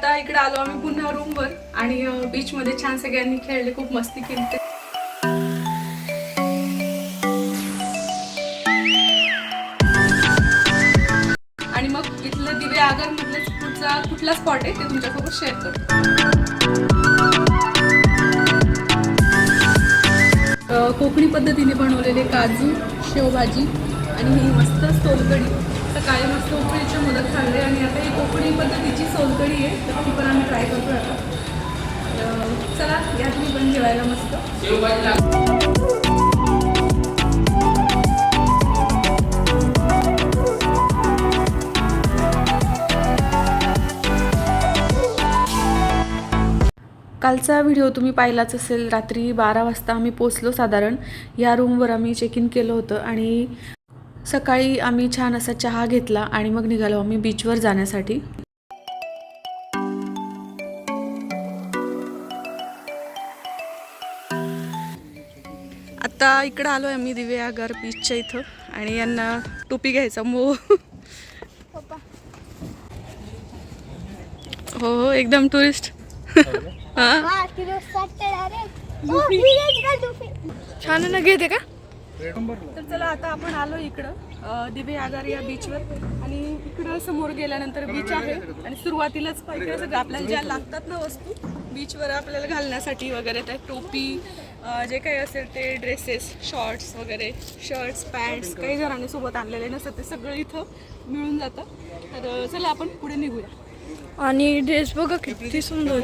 आता इकडे आलो आम्ही पुन्हा रूमवर आणि बीच मध्ये छान सगळ्यांनी खेळले खूप मस्ती केली. आणि मग इथलं दिवे आगर मधलं पुढचा कुठला स्पॉट आहे ते तुमच्यासोबत शेअर करतो कोकणी पद्धतीने बनवलेले काजू शेवभाजी आणि ही मस्त सोलकढी सकाळी मस्त उकडीचे मोदक खाल्ले आणि आता ही कोकणी पद्धतीची सोलकडी आहे तर ती पण आम्ही ट्राय करतो आता. चला या तुम्ही पण जेवायला मस्त. कालचा व्हिडिओ तुम्ही पाहिलाच असेल रात्री बारा वाजता आम्ही पोचलो साधारण. या रूमवर आम्ही चेक इन केलं होतं आणि सकाळी आम्ही छान असा चहा घेतला आणि मग निघालो आम्ही बीचवर जाण्यासाठी. आता इकडं आलो आहे आम्ही दिव्यागर बीचच्या इथं आणि यांना टोपी घ्यायचा मो. हो हो एकदम टुरिस्ट हां हा. किलो साठ रे? ओ विलेज का डुफी छान आहे ना घेते का? तर चला आता आपण आलो इकडं. दिवे आगार या बीचवर आणि इकडं समोर गेल्यानंतर बीच आहे. आणि सुरुवातीलाच पाहिजे सगळं आपल्याला ज्या लागतात ना वस्तू बीचवर आपल्याला घालण्यासाठी वगैरे त्या टोपी जे काही असेल ते ड्रेसेस शॉर्ट्स वगैरे शर्ट्स पॅन्ट्स काही जणांनी सोबत आणलेले नसतात. ते सगळं इथं मिळून जातं. तर चला आपण पुढे निघूया. आणि ड्रेस बघा किती सुंदर.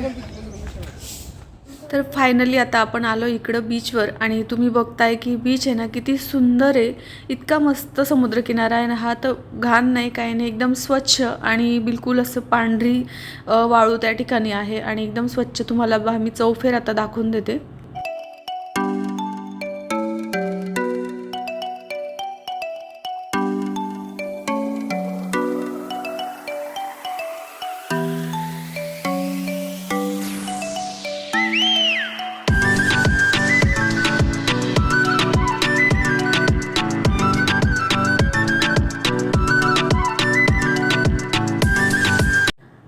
तर फायनली आता आपण आलो इकडं बीचवर आणि तुम्ही बघताय की बीच आहे ना किती सुंदर आहे. इतका मस्त समुद्रकिनारा आहे ना हा तर घाण नाही काही नाही. एकदम स्वच्छ आणि बिलकुल असं पांढरी वाळू त्या ठिकाणी आहे आणि एकदम स्वच्छ. तुम्हाला बा- मी चौफेर आता दाखवून देते.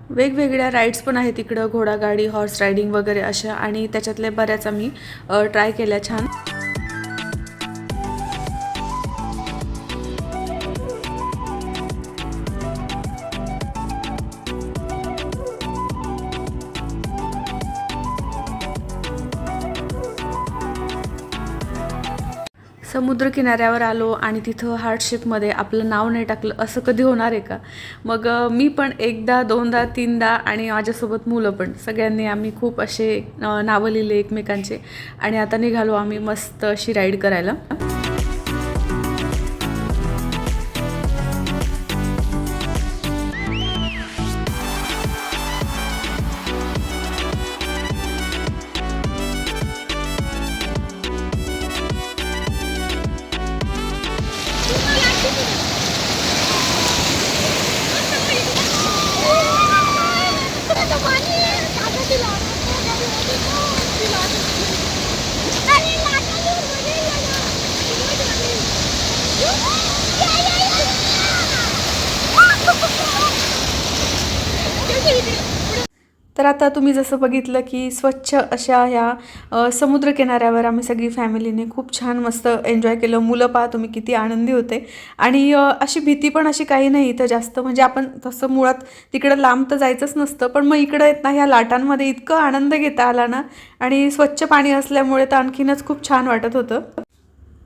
वेगवेगळ्या राईड्स पण आहेत इकडं घोडागाडी हॉर्स रायडिंग वगैरे अशा आणि त्याच्यातले बऱ्याच आम्ही ट्राय केल्या छान. समुद्रकिनाऱ्यावर आलो आणि तिथं हार्डशिपमध्ये आपलं नाव नाही टाकलं असं कधी होणार आहे का? मग मी पण एकदा दोनदा तीनदा आणि माझ्यासोबत मुलं पण सगळ्यांनी आम्ही खूप असे नावं लिहिले एकमेकांचे आणि आता निघालो आम्ही मस्त अशी राईड करायला. तर आता तुम्ही जसं बघितलं की स्वच्छ अशा ह्या समुद्रकिनाऱ्यावर आम्ही सगळी फॅमिलीने खूप छान मस्त एन्जॉय केलं. मुलं पहा तुम्ही किती आनंदी होते. आणि अशी भीती पण अशी काही नाही इथं जास्त. म्हणजे आपण तसं मुळात तिकडं लांब तर जायचंच नसतं. पण मग इकडं येत ना ह्या लाटांमध्ये इतकं आनंद घेता आला ना. आणि स्वच्छ पाणी असल्यामुळे तर आणखीनच खूप छान वाटत होतं.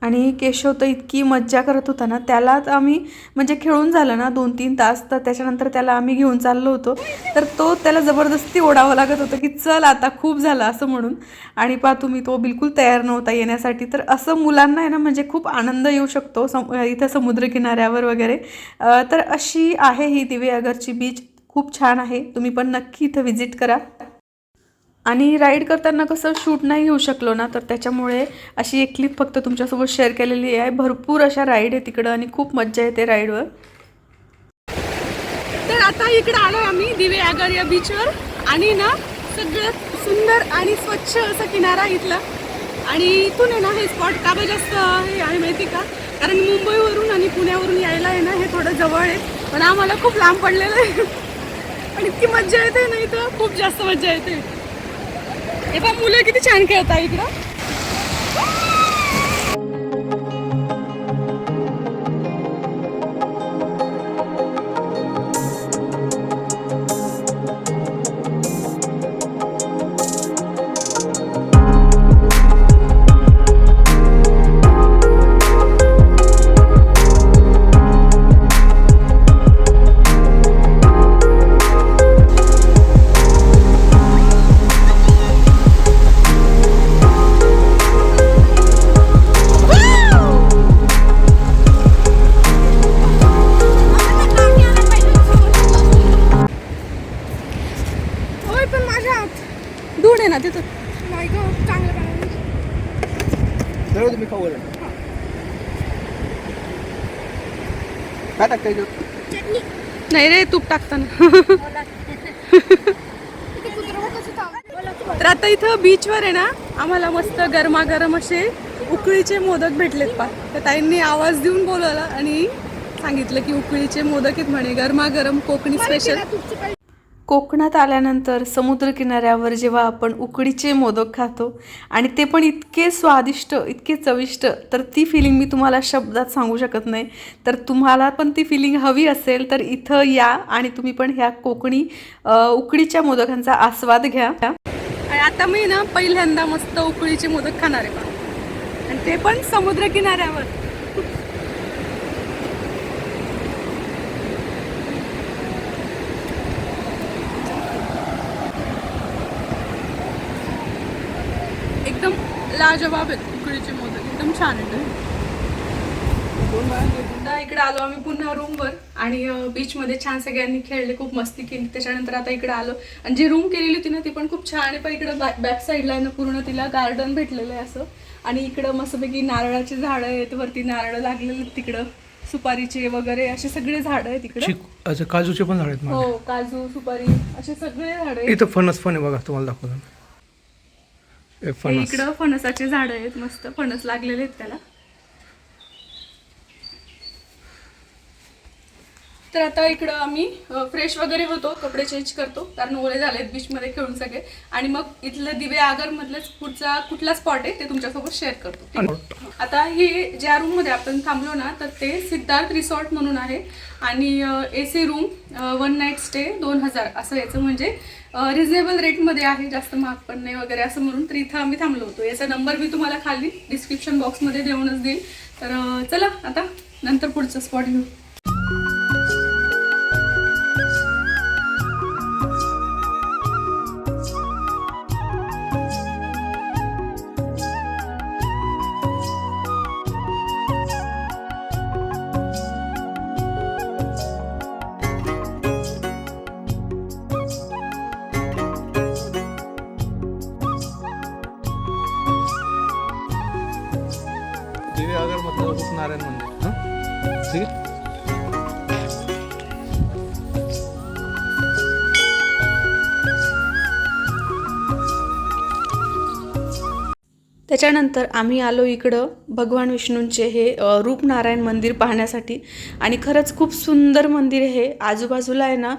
आणि केशव तर इतकी मज्जा करत होता ना त्याला तर आम्ही म्हणजे खेळून झालं ना दोन तीन तास तर त्याच्यानंतर त्याला आम्ही घेऊन चाललो होतो. तर तो त्याला जबरदस्ती ओढावं लागत होतं की चल आता खूप झालं असं म्हणून. आणि पहा तुम्ही तो बिलकुल तयार नव्हता येण्यासाठी. तर असं मुलांना आहे ना म्हणजे खूप आनंद येऊ शकतो सम इथं समुद्रकिनाऱ्यावर वगैरे. तर अशी आहे ही दिवेआगरची बीच खूप छान आहे. तुम्ही पण नक्की इथं व्हिजिट करा. आणि राईड करताना कसं शूट नाही घेऊ शकलो ना तर त्याच्यामुळे अशी एक क्लिप फक्त तुमच्यासोबत शेअर केलेली आहे. भरपूर अशा राईड आहे तिकडं आणि खूप मज्जा येते राईडवर तर आता इकडे आलो आम्ही दिवे आगर या बीचवर आणि ना सगळ्यात सुंदर आणि स्वच्छ असा किनारा इथला. आणि इथून आहे ना हे स्पॉट का बरं जास्त हे आहे माहिती का? कारण मुंबईवरून आणि पुण्यावरून यायला आहे ना हे थोडं जवळ आहे. पण आम्हाला खूप लांब पडलेलं आहे. आणि इतकी मज्जा येते ना इथं. खूप जास्त मज्जा येते. हे पण मुलं किती छान खेळतात इकडं. रे तूप टाकताना? तर आता इथं बीचवर आहे ना आम्हाला मस्त गरमागरम असे उकळीचे मोदक भेटलेत पा तर ताईंनी आवाज देऊन बोलवलं आणि सांगितलं की उकळीचे मोदक आहेत म्हणे गरमागरम कोकणी स्पेशल कोकणात आल्यानंतर समुद्रकिनाऱ्यावर जेव्हा आपण उकडीचे मोदक खातो आणि ते पण इतके स्वादिष्ट इतके चविष्ट तर ती फिलिंग मी तुम्हाला शब्दात सांगू शकत नाही. तर तुम्हाला पण ती फिलिंग हवी असेल तर इथं या आणि तुम्ही पण ह्या कोकणी उकडीच्या मोदकांचा आस्वाद घ्या. आणि आता मी ना पहिल्यांदा मस्त उकळीचे मोदक खाणार आहे आणि ते पण समुद्र किनाऱ्यावर एकदम लाजवाब आहेत उकळीचे मोदक. एकदम छान आहेत. इकडे आलो आम्ही पुन्हा रूमवर आणि बीचमध्ये छान सगळ्यांनी खेळले खूप मस्ती केली. त्याच्यानंतर आता इकडे आलो. आणि जी रूम केलेली होती ना ती पण खूप छान आहे. पण इकडं बॅक साईडला आहे ना पूर्ण तिला गार्डन भेटलेलं आहे असं. आणि इकडं मस्तपैकी नारळाची झाडं आहेत. वरती नारळ लागलेले तिकडं. सुपारीचे वगैरे असे सगळे झाडं आहेत तिकडं काजूचे पण झाड आहेत. हो काजू सुपारी असे सगळे झाडं आहेत. इथं फणस पण आहे बघा तुम्हाला दाखवतो. हे फणस. इकडं फणसाचे झाड आहेत मस्त फणस लागलेले आहेत त्याला. तर आता इकडं आम्ही फ्रेश वगैरे होतो कपडे चेंज करतो कारण ओळे झालेत बीचमध्ये खेळून सगळे. आणि मग इथलं दिवे आगरमधलंच पुढचा कुठला स्पॉट आहे ते तुमच्यासोबत शेअर करतो. आता हे ज्या रूममध्ये आपण थांबलो ना तर ते सिद्धार्थ रिसॉर्ट म्हणून आहे. आणि A C room one night stay दोन हजार असं याचं म्हणजे रिझनेबल रेटमध्ये आहे जास्त महाग पण नाही वगैरे असं म्हणून तर इथं आम्ही थांबलो होतो. याचा नंबर मी तुम्हाला खाली डिस्क्रिप्शन बॉक्समध्ये देऊनच देईल तर चला आता नंतर पुढचं स्पॉट घेऊ. हं? ठीक त्याच्यानंतर आम्ही आलो इकडं भगवान विष्णूंचे हे रूपनारायण मंदिर पाहण्यासाठी. आणि खरंच खूप सुंदर मंदिर हे आजूबाजूला आहे ना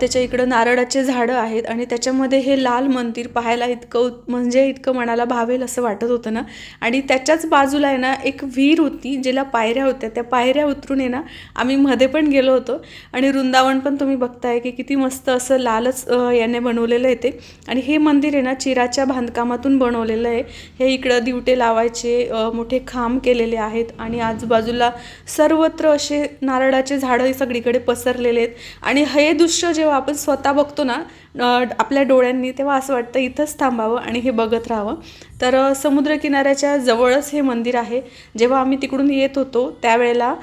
त्याच्या इकडं नारळाचे झाडं आहेत आणि त्याच्यामध्ये हे लाल मंदिर पाहायला इतकं उत- म्हणजे इतकं मनाला भावेल असं वाटत होतं ना. आणि त्याच्याच बाजूला आहे ना एक विहीर होती जिला पायऱ्या होत्या. त्या पायऱ्या उतरून आहे ना आम्ही मध्ये पण गेलो होतो. आणि वृंदावन पण तुम्ही बघताय की किती मस्त असं लालच याने बनवलेलं आहे ते. आणि हे मंदिर आहे ना चिराच्या बांधकामातून बनवलेलं आहे. हे इकडं दिवटे लावायचे मोठे खांब केलेले आहेत आणि आजूबाजूला सर्वत्र असे नारळाचे झाडं सगळीकडे पसरलेले आहेत. आणि हे दृश्य जेव्हा आपण स्वतः बघतो ना आपल्या डोळ्यांनी तेव्हा असं वाटतं इथंच थांबावं आणि हे बघत राहावं. तर समुद्रकिनाऱ्याच्या जवळच हे मंदिर आहे. जेव्हा आम्ही तिकडून येत होतो त्यावेळेला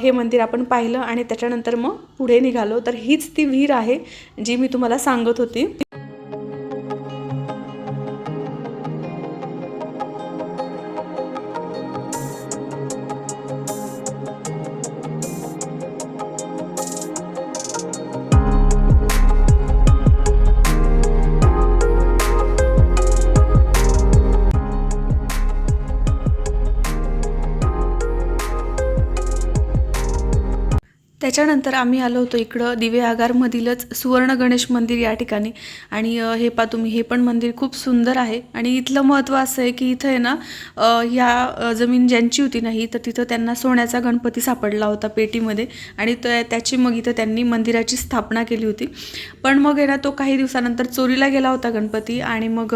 हे मंदिर आपण पाहिलं आणि त्याच्यानंतर मग पुढे निघालो. तर हीच ती विहीर आहे जी मी तुम्हाला सांगत होती. त्याच्यानंतर आम्ही आलो होतो इकडं दिवे आगारमधीलच सुवर्ण गणेश मंदिर या ठिकाणी. आणि हे पा तुम्ही हे पण मंदिर खूप सुंदर आहे. आणि इथलं महत्त्व असं आहे की इथं आहे ना ह्या जमीन ज्यांची होती नाही तर तिथं त्यांना सोन्याचा गणपती सापडला होता पेटीमध्ये. आणि त त्याची मग इथं त्यांनी मंदिराची स्थापना केली होती. पण मग आहे ना तो काही दिवसानंतर चोरीला गेला होता गणपती. आणि मग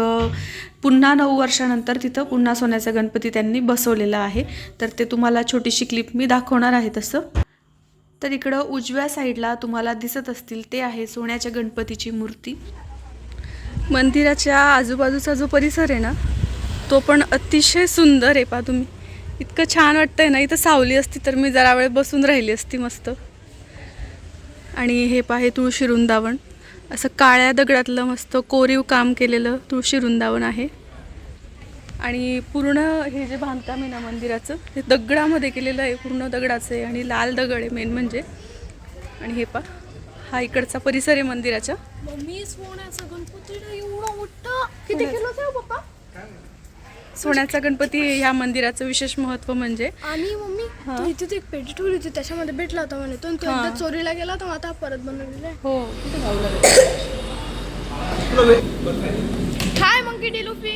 पुन्हा नऊ वर्षानंतर तिथं पुन्हा सोन्याचा गणपती त्यांनी बसवलेला आहे. तर ते तुम्हाला छोटीशी क्लिप मी दाखवणार आहे तसं. तर इकडं उजव्या साईडला तुम्हाला दिसत असतील ते आहे सोन्याच्या गणपतीची मूर्ती. मंदिराच्या आजूबाजूचा जो परिसर आहे ना तो पण अतिशय सुंदर आहे पा तुम्ही. इतकं छान वाटतंय ना इथं सावली असती तर मी जरा वेळ बसून राहिली असती मस्त. आणि हे पा हे तुळशी वृंदावन. असं काळ्या दगडातलं मस्त कोरीव काम केलेलं तुळशी वृंदावन आहे. आणि पूर्ण हे जे बांधकाम आहे ना मंदिराचं हे दगडामध्ये केलेलं आहे पूर्ण दगडाचं आहे आणि लाल दगड आहे मेन म्हणजे. आणि हे पा हा इकडचा परिसर आहे मंदिराच्या मोठा. किती किलोचा सोन्याचा गणपती ह्या मंदिराचं विशेष महत्त्व म्हणजे. आणि मम्मी हा. तू इथे एक पेटी ठेवली होती त्याच्यामध्ये भेटला होता म्हणे. तो हा. एकदा चोरीला गेला मग आता परत बनवलेला आहे. हो. हाय मंकी डिलुफी.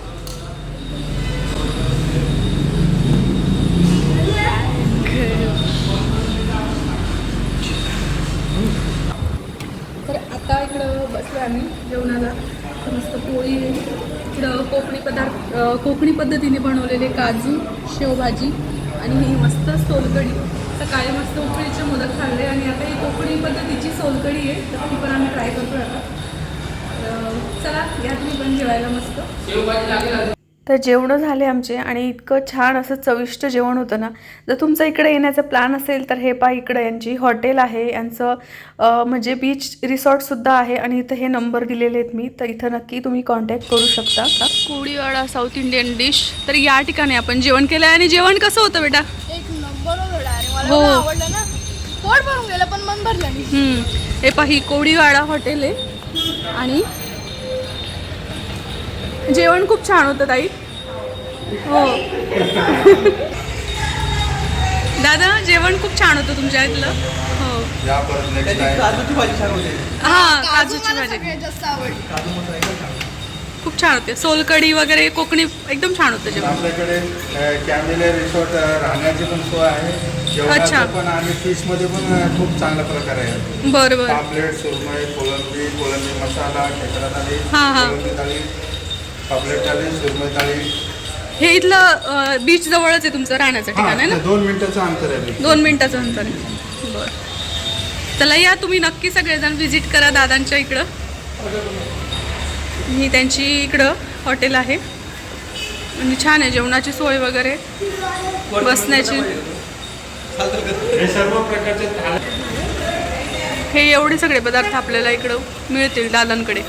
आम्ही जेवणाला. मस्त पोळी इकडं कोकणी पदार्थ कोकणी पद्धतीने बनवलेले काजू शेवभाजी आणि ही मस्त सोलकढी. सकाळी मस्त उकळीचे मोदक खाल्ले आणि आता ही कोकणी पद्धतीची सोलकढी आहे तर ती पण आम्ही ट्राय करतो आता. चला या तुम्ही पण जेवायला मस्त. तर जेवणं झाले आमचे आणि इतकं छान असं चविष्ट जेवण होतं ना. जर तुमचं इकडे येण्याचा प्लॅन असेल तर हे पा इकडं यांची हॉटेल आहे यांचं म्हणजे बीच रिसॉर्टसुद्धा आहे आणि इथं हे नंबर दिलेले आहेत मी. तर इथं नक्की तुम्ही कॉन्टॅक्ट करू शकता. कोळीवाडा साऊथ इंडियन डिश तर या ठिकाणी आपण जेवण केलं आणि जेवण कसं होतं बेटा? एक नंबर होता आणि मला हो. एवढं आवडलं ना. पोट भरून गेलं पण मन भरलं नाही. हम्म. हे पाही कोडीवाडा हॉटेल आहे. आणि जेवण खूप छान होतं ताई. हो. दादा जेवण खूप छान होतं तुमच्या इथलं. हो. काजूची भाजी हा काजूची खूप छान होते. सोलकढी वगैरे कोकणी एकदम छान होतं जेवण. आपल्याकडे कॅमिले रिसॉर्ट राहण्याची पण सोय आहे. अच्छा. पण आणि फिशमध्ये पण अ, खूप चांगल्या प्रकारे आहे. बरं बरं. पापलेट सुरमई कोलंबी कोलंबी मसाला खेकडा थाळी हा, हा. कोलंबी थाळी पापलेट थाळी सुरमई थाळी हे इथलं बीच जवळच आहे तुमचं राहण्याचं ठिकाण आहे ना? हा, दोन मिनिटाचं अंतर आहे दोन मिनिटाचं अंतर आहे. बरं. चला या तुम्ही नक्की सगळेजण व्हिजिट करा दादांच्या इकडं. ही त्यांची इकडं हॉटेल आहे. आणि छान आहे जेवणाची सोय वगैरे बसण्याची. हे सर्व प्रकारचे थाळी हे एवढे सगळे पदार्थ आपल्याला इकडं मिळतील दादांकडे.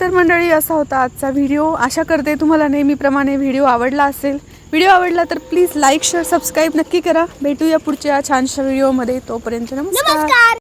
तर मंडळी असा होता आजचा व्हिडिओ. आशा करते तुम्हाला नेहमीप्रमाणे व्हिडिओ आवडला असेल. व्हिडिओ आवडला तर प्लीज लाईक शेअर सबस्क्राईब नक्की करा. भेटूया पुढच्या छानशा व्हिडिओमध्ये. तोपर्यंत नमस्कार.